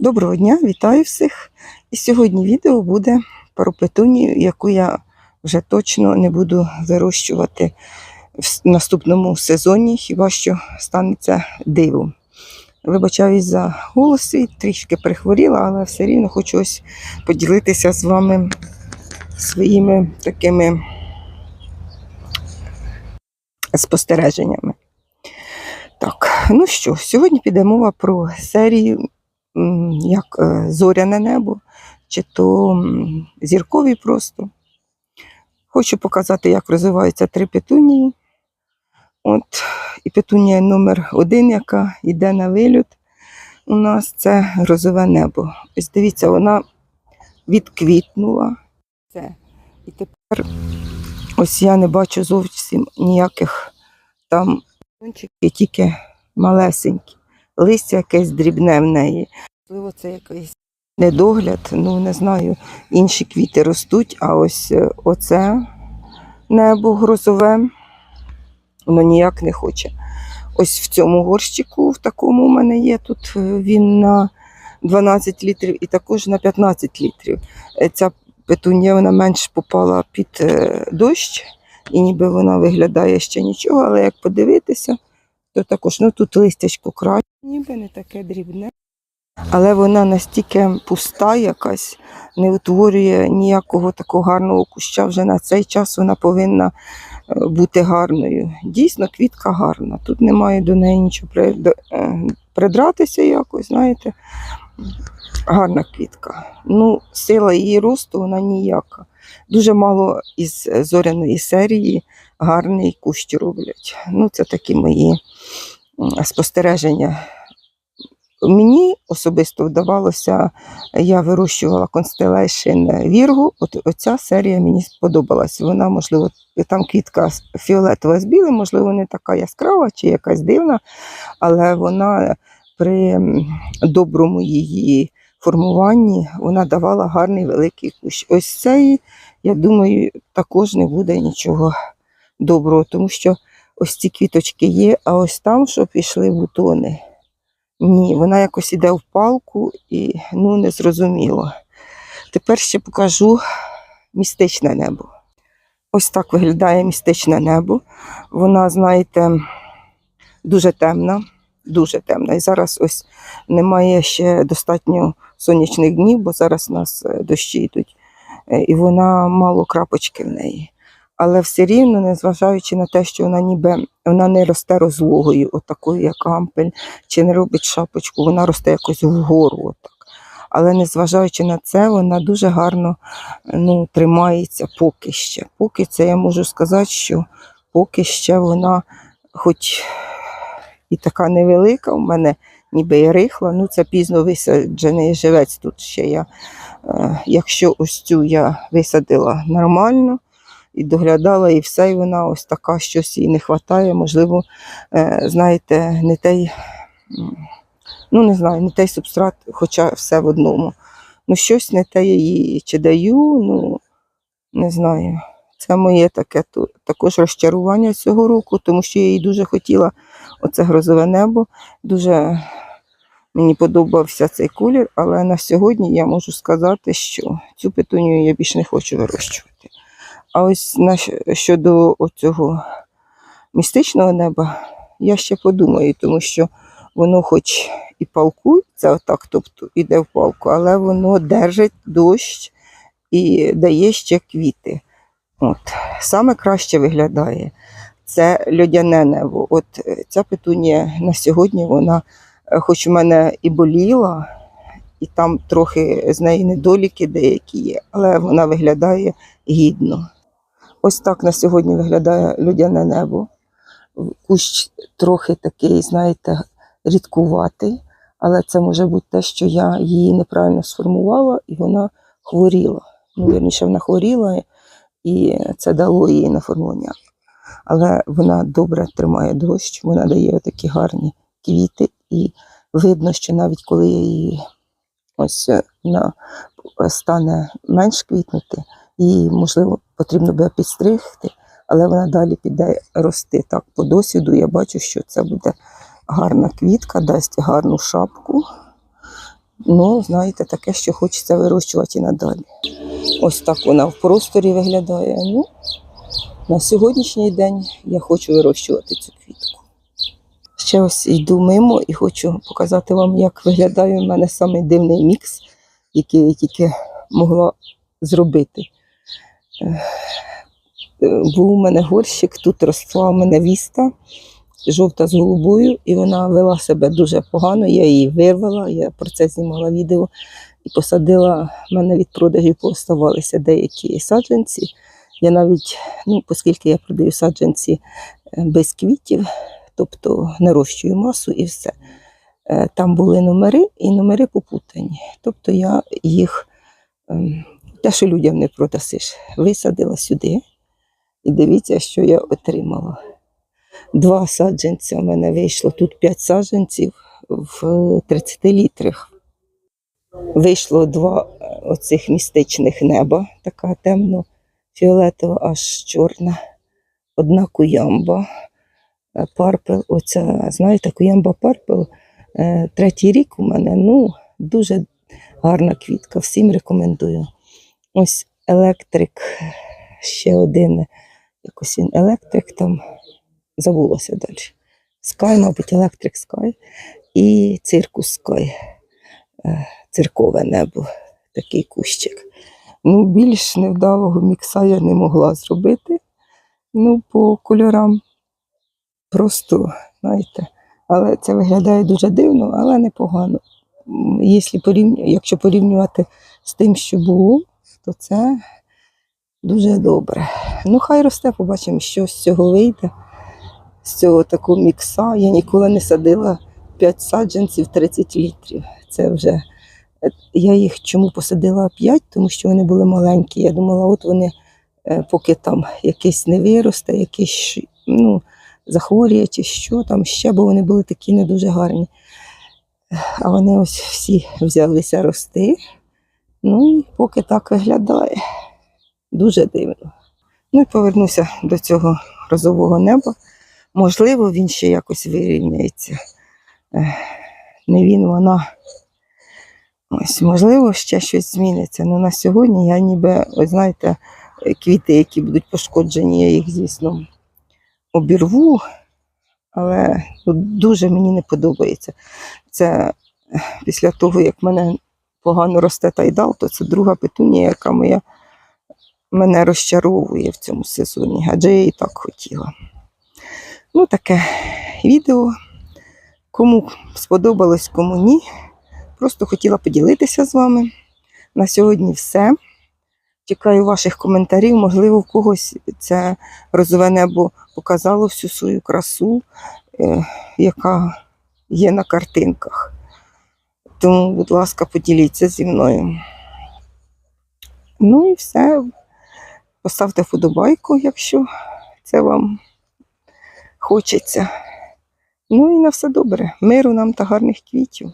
Доброго дня, вітаю всіх. І сьогодні відео буде про петунію, яку я вже точно не буду вирощувати в наступному сезоні, хіба що станеться дивом. Вибачаюсь за голос свій, трішки перехворіла, але все рівно хочу ось поділитися з вами своїми такими спостереженнями. Так, ну що, сьогодні піде мова про серію як е, зоряне небо, чи то зіркові просто. Хочу показати, як розвиваються три петунії. От, і петунія номер один, яка йде на виліт, у нас це розове небо. Ось дивіться, вона відквітнула. Це. І тепер ось я не бачу зовсім ніяких там кончиків, тільки малесенькі. Листя якесь дрібне в неї. Можливо, це якийсь недогляд, ну не знаю, інші квіти ростуть, а ось е, оце небо грозове, воно ніяк не хоче. Ось в цьому горщику, в такому у мене є тут, е, він на 12 літрів і також на 15 літрів. Е, Ця петунія вона менш попала під дощ, і ніби вона виглядає ще нічого, але як подивитися, то також ну, тут листячко краще, ніби не таке дрібне. Але вона настільки пуста якась, не утворює ніякого такого гарного куща. Вже на цей час вона повинна е, бути гарною. Дійсно, квітка гарна. Тут немає до неї нічого е, придратися якось, знаєте. Гарна квітка. Ну, сила її росту вона ніяка. Дуже мало із зоряної серії гарний кущ роблять. Ну, це такі мої спостереження. Мені особисто вдавалося, я вирощувала Constellation Virgo, от оця серія мені сподобалась. Вона, можливо, там квітка фіолетова з білим, можливо, не така яскрава чи якась дивна, але вона при доброму її формуванні вона давала гарний великий кущ. Ось цей, я думаю, також не буде нічого доброго, тому що ось ці квіточки є, а ось там, що пішли бутони. Ні, вона якось іде в палку і ну не зрозуміло. Тепер ще покажу містичне небо. Ось так виглядає містичне небо. Вона, знаєте, дуже темна, дуже темна. І зараз ось немає ще достатньо сонячних днів, бо зараз у нас е, дощі йдуть. Е, І вона мало крапочки в неї. Але все рівно, незважаючи на те, що вона ніби вона не росте розлогою, отакою, як ампель, чи не робить шапочку, вона росте якось вгору. Отак. Але незважаючи на це, вона дуже гарно ну, тримається поки ще. Поки це я можу сказати, що поки ще вона, хоч і така невелика, у мене ніби і рихла, ну це пізно висаджений живець тут ще я. Е, Якщо ось цю я висадила нормально і доглядала, і все, і вона ось така, щось їй не вистачає, можливо, е, знаєте, не той, ну не знаю, не той субстрат, хоча все в одному. Ну, щось не те я їй чи даю, ну не знаю. Це моє таке також розчарування цього року, тому що я їй дуже хотіла оце грозове небо. Дуже мені подобався цей колір, але на сьогодні я можу сказати, що цю петунію я більше не хочу вирощувати. А ось на, щодо цього містичного неба, я ще подумаю, тому що воно хоч і палкується, отак, тобто іде в палку, але воно держить дощ і дає ще квіти. От. Саме краще виглядає це льодяне небо. От е, ця петунія на сьогодні, вона, е, хоч у мене і боліла, і там трохи з неї недоліки деякі є, але вона виглядає гідно. Ось так на сьогодні виглядає льодяне небо. Кущ трохи такий, знаєте, рідкуватий, але це може бути те, що я її неправильно сформувала і вона хворіла. Ну, вірніше, вона хворіла, і це дало їй на формування. Але вона добре тримає дощ, вона дає такі гарні квіти, і видно, що навіть коли її ось е, вона стане менш квітнути, її, можливо, потрібно буде підстригти, але вона далі піде рости. Так, по досвіду я бачу, що це буде гарна квітка, дасть гарну шапку. Ну, знаєте, таке, що хочеться вирощувати і надалі. Ось так вона в просторі виглядає. Ну, на сьогоднішній день я хочу вирощувати цю квітку. Ще ось йду мимо і хочу показати вам, як виглядає у мене самий дивний мікс, який я тільки могла зробити. Е, Був у мене горщик, тут росла у мене віста, жовта з голубою, і вона вела себе дуже погано. Я її вирвала, я про це знімала відео і посадила. У мене від продажів пооставалися деякі саджанці. Я навіть, ну, оскільки я продаю саджанці е, без квітів, тобто нарощую масу і все. Е, Там були номери і номери попутані. Тобто я їх, ем, те, що людям не продасиш, висадила сюди. І дивіться, що я отримала. Два саджанця в мене вийшло. Тут 5 саджанців в 30 літрах. Вийшло два е, оцих містичних неба, така темно-фіолетова, аж чорна. Одна куямба, е, парпел. Оця, знаєте, куямба парпел. е, Третій рік у мене. Ну, дуже гарна квітка. Всім рекомендую. Ось електрик, ще один. Якось він електрик там забулося далі. Sky, мабуть, Electric Sky і циркус Sky. Е, Циркове небо, такий кущик. Ну, більш невдалого мікса я не могла зробити. Ну, по кольорам просто, знаєте, але це виглядає дуже дивно, але непогано. Якщо порівнювати з тим, що було, то це дуже добре. Ну, хай росте, побачимо, що з цього вийде. З цього такого мікса. Я ніколи не садила 5 саджанців 30 літрів. Це вже е, я їх чому посадила 5, тому що вони були маленькі. Я думала, от вони, е, поки там якийсь не виросте, якийсь ну, захворює чи що там ще, бо вони були такі не дуже гарні. А вони ось всі взялися рости. Ну і поки так виглядає. Дуже дивно. Ну і повернуся до цього розового неба. Можливо, він ще якось вирівняється. Не він, вона. Ось, можливо, ще щось зміниться. Ну на сьогодні я ніби, ви знаєте, квіти, які будуть пошкоджені, я їх, звісно, обірву, але дуже мені не подобається. Це після того, як мене погано росте тайдал, то це друга петунія, яка моя мене розчаровує в цьому сезоні, адже я і так хотіла. Ну, таке відео. Кому сподобалось, кому ні. Просто хотіла поділитися з вами. На сьогодні все. Чекаю ваших коментарів. Можливо, в когось це розове небо показало всю свою красу, е, яка є на картинках. Тому, будь ласка, поділіться зі мною. Ну і все. Поставте вподобайку, якщо це вам хочеться. Ну і на все добре. Миру нам та гарних квітів.